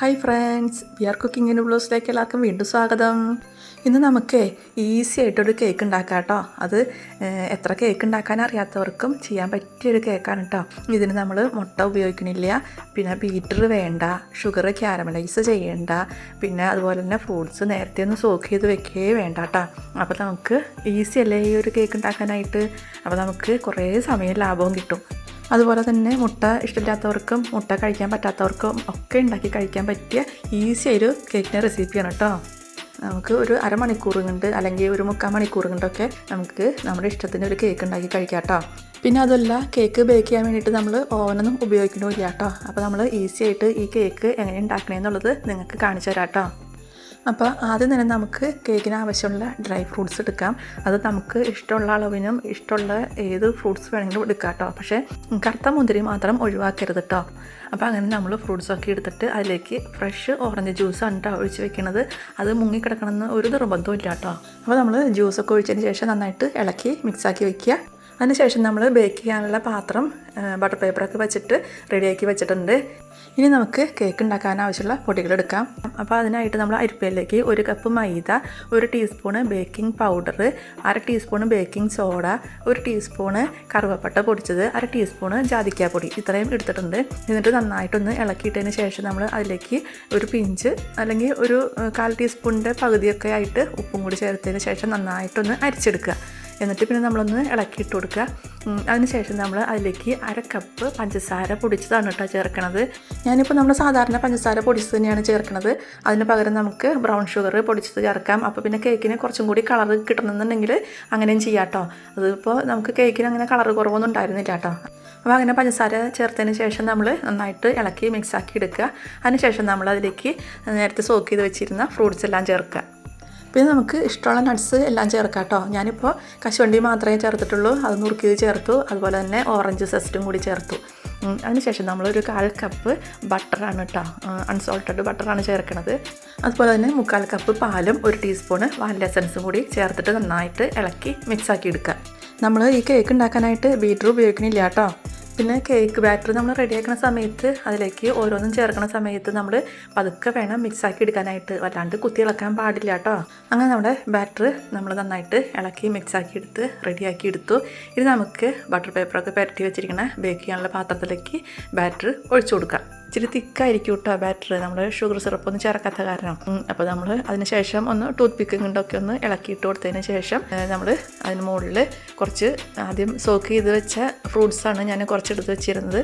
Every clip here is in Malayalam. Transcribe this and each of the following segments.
Hi friends we are cooking in ബ്ലോസിലേക്ക് എല്ലാവർക്കും വീണ്ടും സ്വാഗതം. ഇന്ന് നമുക്ക് ഈസി ആയിട്ടൊരു കേക്ക് ഉണ്ടാക്കാം കേട്ടോ അത് എത്ര കേക്ക് ഉണ്ടാക്കാൻ അറിയാത്തവർക്കും ചെയ്യാൻ പറ്റിയൊരു കേക്കാണ് കേട്ടോ ഇതിന് നമ്മൾ മുട്ട ഉപയോഗിക്കണില്ല. പിന്നെ ബീറ്റർ വേണ്ട ഷുഗർ ക്യാരമലൈസ് ചെയ്യേണ്ട പിന്നെ അതുപോലെ തന്നെ ഫ്രൂട്ട്സ് നേരത്തെ ഒന്ന് സോക്ക് ചെയ്ത് വെക്കേ വേണ്ട കേട്ടോ അപ്പോൾ നമുക്ക് ഈസി അല്ലേ ഈ ഒരു കേക്ക് ഉണ്ടാക്കാനായിട്ട്? അപ്പോൾ നമുക്ക് കുറേ സമയം ലാഭവും കിട്ടും. അതുപോലെ തന്നെ മുട്ട ഇഷ്ടമില്ലാത്തവർക്കും മുട്ട കഴിക്കാൻ പറ്റാത്തവർക്കും ഒക്കെ ഉണ്ടാക്കി കഴിക്കാൻ പറ്റിയ ഈസി ഒരു കേക്കിന്റെ റെസിപ്പിയാണ് കേട്ടോ. നമുക്ക് ഒരു അരമണിക്കൂർ കൊണ്ട് അല്ലെങ്കിൽ ഒരു മുക്കാൽ മണിക്കൂർ കൊണ്ടൊക്കെ നമുക്ക് നമ്മുടെ ഇഷ്ടത്തിന് ഒരു കേക്ക് ഉണ്ടാക്കി കഴിക്കാം കേട്ടോ. പിന്നെ അതല്ല കേക്ക് ബേക്ക് ചെയ്യാൻ വേണ്ടിയിട്ട് നമ്മൾ ഓവനൊന്നും ഉപയോഗിക്കണമില്ല കേട്ടോ. അപ്പോൾ നമ്മൾ ഈസി ആയിട്ട് ഈ കേക്ക് എങ്ങനെ ഉണ്ടാക്കണമെന്നുള്ളത് നിങ്ങൾക്ക് കാണിച്ചു തരാം കേട്ടോ. അപ്പോൾ ആദ്യം തന്നെ നമുക്ക് കേക്കിന് ആവശ്യമുള്ള ഡ്രൈ ഫ്രൂട്ട്സ് എടുക്കാം. അത് നമുക്ക് ഇഷ്ടമുള്ള അളവിനും ഇഷ്ടമുള്ള ഏത് ഫ്രൂട്ട്സ് വേണമെങ്കിലും എടുക്കാം കേട്ടോ പക്ഷേ കറുത്ത മുന്തിരി മാത്രം ഒഴിവാക്കരുത് കേട്ടോ അപ്പോൾ അങ്ങനെ നമ്മൾ ഫ്രൂട്ട്സൊക്കെ എടുത്തിട്ട് അതിലേക്ക് ഫ്രഷ് ഓറഞ്ച് ജ്യൂസാണ് കേട്ടോ ഒഴിച്ച് വെക്കുന്നത് അത് മുങ്ങിക്കിടക്കണമെന്ന് ഒരു നിർബന്ധവും ഇല്ല കേട്ടോ അപ്പോൾ നമ്മൾ ജ്യൂസൊക്കെ ഒഴിച്ചതിന് ശേഷം നന്നായിട്ട് ഇളക്കി മിക്സാക്കി വെക്കുക. അതിനുശേഷം നമ്മൾ ബേക്ക് ചെയ്യാനുള്ള പാത്രം ബട്ടർ പേപ്പറൊക്കെ വെച്ചിട്ട് റെഡിയാക്കി വെച്ചിട്ടുണ്ട്. ഇനി നമുക്ക് കേക്ക് ഉണ്ടാക്കാൻ ആവശ്യമുള്ള പൊടികൾ എടുക്കാം. അപ്പോൾ അതിനായിട്ട് നമ്മൾ അരിപ്പയിലേക്ക് ഒരു കപ്പ് മൈദ ഒരു ടീസ്പൂണ് ബേക്കിംഗ് പൗഡർ അര ടീസ്പൂണ് ബേക്കിംഗ് സോഡ ഒരു ടീസ്പൂണ് കറുവപ്പട്ട പൊടിച്ചത് അര ടീസ്പൂണ് ജാതിക്കാപ്പൊടി ഇത്രയും എടുത്തിട്ടുണ്ട്. എന്നിട്ട് നന്നായിട്ടൊന്ന് ഇളക്കിയിട്ടതിന് ശേഷം നമ്മൾ അതിലേക്ക് ഒരു പിഞ്ച് അല്ലെങ്കിൽ ഒരു കാൽ ടീസ്പൂണിന്റെ പകുതിയൊക്കെ ആയിട്ട് ഉപ്പും കൂടി ചേർത്തതിന് ശേഷം നന്നായിട്ടൊന്ന് അരിച്ചെടുക്കുക. എന്നിട്ട് പിന്നെ നമ്മളൊന്ന് ഇളക്കിയിട്ട് കൊടുക്കുക. അതിനുശേഷം നമ്മൾ അതിലേക്ക് അര കപ്പ് പഞ്ചസാര പൊടിച്ചതാണ് കേട്ടോ ചേർക്കണത്. ഞാനിപ്പോൾ നമ്മൾ സാധാരണ പഞ്ചസാര പൊടിച്ചത് തന്നെയാണ് ചേർക്കുന്നത് അതിന് പകരം നമുക്ക് ബ്രൗൺ ഷുഗർ പൊടിച്ചത് ചേർക്കാം. അപ്പോൾ പിന്നെ കേക്കിന് കുറച്ചും കൂടി കളർ കിട്ടണമെന്നുണ്ടെങ്കിൽ അങ്ങനെയും ചെയ്യാം കേട്ടോ. അതിപ്പോൾ നമുക്ക് കേക്കിന് അങ്ങനെ കളർ കുറവൊന്നും ഉണ്ടായിരുന്നില്ല കേട്ടോ. അപ്പോൾ അങ്ങനെ പഞ്ചസാര ചേർത്തതിന് ശേഷം നമ്മൾ നന്നായിട്ട് ഇളക്കി മിക്സാക്കി എടുക്കുക. അതിനുശേഷം നമ്മൾ അതിലേക്ക് നേരത്തെ സോക്ക് ചെയ്ത് വെച്ചിരുന്ന ഫ്രൂട്ട്സ് എല്ലാം ചേർക്കുക. പിന്നെ നമുക്ക് ഇഷ്ടമുള്ള നട്ട്സ് എല്ലാം ചേർക്കാം കേട്ടോ ഞാനിപ്പോൾ കശുവണ്ടി മാത്രമേ ചേർത്തിട്ടുള്ളൂ. അത് നുറുക്കിയത് ചേർത്തു. അതുപോലെ തന്നെ ഓറഞ്ച് സെസ്റ്റും കൂടി ചേർത്തു. അതിനുശേഷം നമ്മളൊരു കാൽ കപ്പ് ബട്ടറാണ് കേട്ടോ അൺസോൾട്ടഡ് ബട്ടറാണ് ചേർക്കുന്നത് അതുപോലെ തന്നെ മുക്കാൽ കപ്പ് പാലും ഒരു ടീസ്പൂണ് വാനില എസൻസും കൂടി ചേർത്തിട്ട് നന്നായിട്ട് ഇളക്കി മിക്സാക്കി എടുക്കുക. നമ്മൾ ഈ കേക്ക് ഉണ്ടാക്കാനായിട്ട് ബീറ്റർ ഉപയോഗിക്കണില്ല കേട്ടോ പിന്നെ കേക്ക് ബാറ്റർ നമ്മൾ റെഡിയാക്കുന്ന സമയത്ത് അതിലേക്ക് ഓരോന്നും ചേർക്കുന്ന സമയത്ത് നമ്മൾ പതുക്കെ വേണം മിക്സാക്കി എടുക്കാനായിട്ട്. വല്ലാണ്ട് കുത്തി ഇളക്കാൻ പാടില്ല കേട്ടോ അങ്ങനെ നമ്മുടെ ബാറ്റർ നമ്മൾ നന്നായിട്ട് ഇളക്കി മിക്സ് ആക്കി എടുത്ത് റെഡിയാക്കി എടുത്തു. ഇത് നമുക്ക് ബട്ടർ പേപ്പറൊക്കെ പുരട്ടി വെച്ചിരിക്കുന്ന ബേക്ക് ചെയ്യാനുള്ള പാത്രത്തിലേക്ക് ബാറ്റർ ഒഴിച്ചു കൊടുക്കാം. ഇച്ചിരി തിക്കായിരിക്കും കേട്ടോ ബാറ്ററി നമ്മൾ ഷുഗർ സിറപ്പ് ഒന്നും ചേർക്കാത്ത കാരണം. അപ്പോൾ നമ്മൾ അതിന് ശേഷം ഒന്ന് ടൂത്ത് പിക്ക് കൊണ്ടൊക്കെ ഒന്ന് ഇളക്കിയിട്ട് കൊടുത്തതിന് ശേഷം നമ്മൾ അതിന് മുകളിൽ കുറച്ച് ആദ്യം സോക്ക് ചെയ്ത് വെച്ച ഫ്രൂട്ട്സാണ് ഞാൻ കുറച്ച് എടുത്ത് വെച്ചിരുന്നത്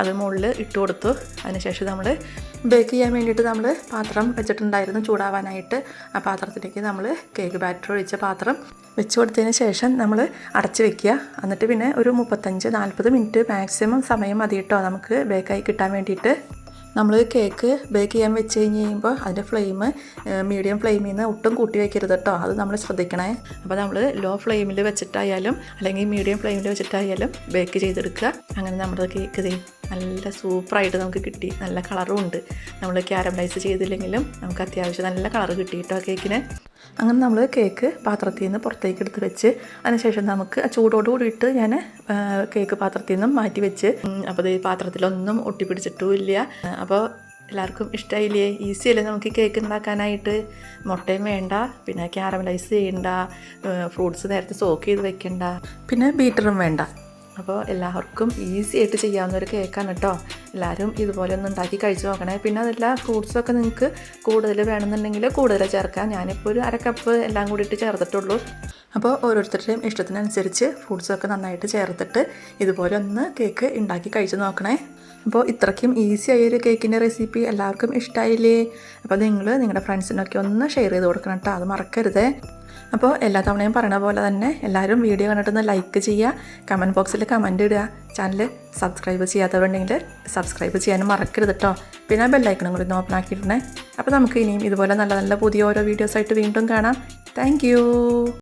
അത് മുകളിൽ ഇട്ട് കൊടുത്തു. അതിനുശേഷം നമ്മൾ ബേക്ക് ചെയ്യാൻ വേണ്ടിയിട്ട് നമ്മൾ പാത്രം വെച്ചിട്ടുണ്ടായിരുന്നു ചൂടാവാനായിട്ട്. ആ പാത്രത്തിലേക്ക് നമ്മൾ കേക്ക് ബാറ്റർ ഒഴിച്ച പാത്രം വെച്ച് കൊടുത്തതിന് ശേഷം നമ്മൾ അടച്ച് വെക്കുക. എന്നിട്ട് പിന്നെ ഒരു മുപ്പത്തഞ്ച് നാൽപ്പത് മിനിറ്റ് മാക്സിമം സമയം മതി കേട്ടോ നമുക്ക് ബേക്കായി കിട്ടാൻ വേണ്ടിയിട്ട്. നമ്മൾ കേക്ക് ബേക്ക് ചെയ്യാൻ വെച്ച് കഴിഞ്ഞ് കഴിയുമ്പോൾ അതിന്റെ ഫ്ലെയിം മീഡിയം ഫ്ലെയിമിൽ നിന്ന് ഒട്ടും കൂട്ടി വയ്ക്കരുത് കേട്ടോ. അത് നമ്മൾ ശ്രദ്ധിക്കണേ. അപ്പോൾ നമ്മൾ ലോ ഫ്ലെയിമിൽ വെച്ചിട്ടായാലും അല്ലെങ്കിൽ മീഡിയം ഫ്ലെയിമിൽ വെച്ചിട്ടായാലും ബേക്ക് ചെയ്തെടുക്കുക. അങ്ങനെ നമ്മുടെ കേക്ക് നല്ല സൂപ്പറായിട്ട് നമുക്ക് കിട്ടി. നല്ല കളറും ഉണ്ട്. നമ്മൾ ക്യാരമലൈസ് ചെയ്തില്ലെങ്കിലും നമുക്ക് അത്യാവശ്യം നല്ല കളർ കിട്ടി കേട്ടോ കേക്കിന്. അങ്ങനെ നമ്മൾ കേക്ക് പാത്രത്തിൽ നിന്ന് പുറത്തേക്ക് എടുത്ത് വെച്ച് അതിനുശേഷം നമുക്ക് ആ ചൂടോട് കൂടിയിട്ട് ഞാൻ കേക്ക് പാത്രത്തിൽ നിന്നും മാറ്റി വെച്ച് അപ്പോൾ ഈ പാത്രത്തിലൊന്നും ഒട്ടിപ്പിടിച്ചിട്ടും ഇല്ല അപ്പോൾ എല്ലാവർക്കും ഇഷ്ടമായില്ലേ ഈസി അല്ലേ നമുക്ക് കേക്ക് ഉണ്ടാക്കാനായിട്ട്? മുട്ടയും വേണ്ട പിന്നെ ക്യാരമലൈസ് ചെയ്യണ്ട ഫ്രൂട്ട്സ് നേരത്തെ സോക്ക് ചെയ്ത് വെക്കണ്ട. പിന്നെ ബീറ്ററും വേണ്ട. അപ്പോൾ എല്ലാവർക്കും ഈസി ആയിട്ട് ചെയ്യാവുന്ന ഒരു കേക്കാണ് കേട്ടോ എല്ലാവരും ഇതുപോലെ ഒന്ന് ഉണ്ടാക്കി കഴിച്ച് നോക്കണേ. പിന്നെ അതല്ല ഫ്രൂട്ട്സൊക്കെ നിങ്ങൾക്ക് കൂടുതൽ വേണമെന്നുണ്ടെങ്കിൽ കൂടുതൽ ചേർക്കാം. ഞാനിപ്പോൾ ഒരു അര കപ്പ് എല്ലാം കൂടിയിട്ട് ചേർത്തിട്ടുള്ളൂ. അപ്പോൾ ഓരോരുത്തരുടെയും ഇഷ്ടത്തിനനുസരിച്ച് ഫ്രൂട്ട്സൊക്കെ നന്നായിട്ട് ചേർത്തിട്ട് ഇതുപോലെ ഒന്ന് കേക്ക് ഉണ്ടാക്കി കഴിച്ച് നോക്കണേ. അപ്പോൾ ഇത്രയ്ക്കും ഈസി ആയ ഒരു കേക്കിന്റെ റെസിപ്പി എല്ലാവർക്കും ഇഷ്ടമായില്ലേ അപ്പോൾ നിങ്ങൾ നിങ്ങളുടെ ഫ്രണ്ട്സിനൊക്കെ ഒന്ന് ഷെയർ ചെയ്ത് കൊടുക്കണം കേട്ടോ അത് മറക്കരുതേ. അപ്പോൾ എല്ലാ തവണയും പറയണ പോലെ തന്നെ എല്ലാവരും വീഡിയോ കണ്ടിട്ടൊന്ന് ലൈക്ക് ചെയ്യുക. കമന്റ് ബോക്സിൽ കമന്റ് ഇടുക. ചാനൽ സബ്സ്ക്രൈബ് ചെയ്യാത്തവരുണ്ടെങ്കിൽ സബ്സ്ക്രൈബ് ചെയ്യാനും മറക്കരുത് കേട്ടോ പിന്നെ ബെല്ലൈക്കണും കൂടി ഒന്ന് ഓപ്പൺ ആക്കിയിടണേ. അപ്പോൾ നമുക്ക് ഇനിയും ഇതുപോലെ നല്ല നല്ല പുതിയ ഓരോ വീഡിയോസായിട്ട് വീണ്ടും കാണാം. താങ്ക്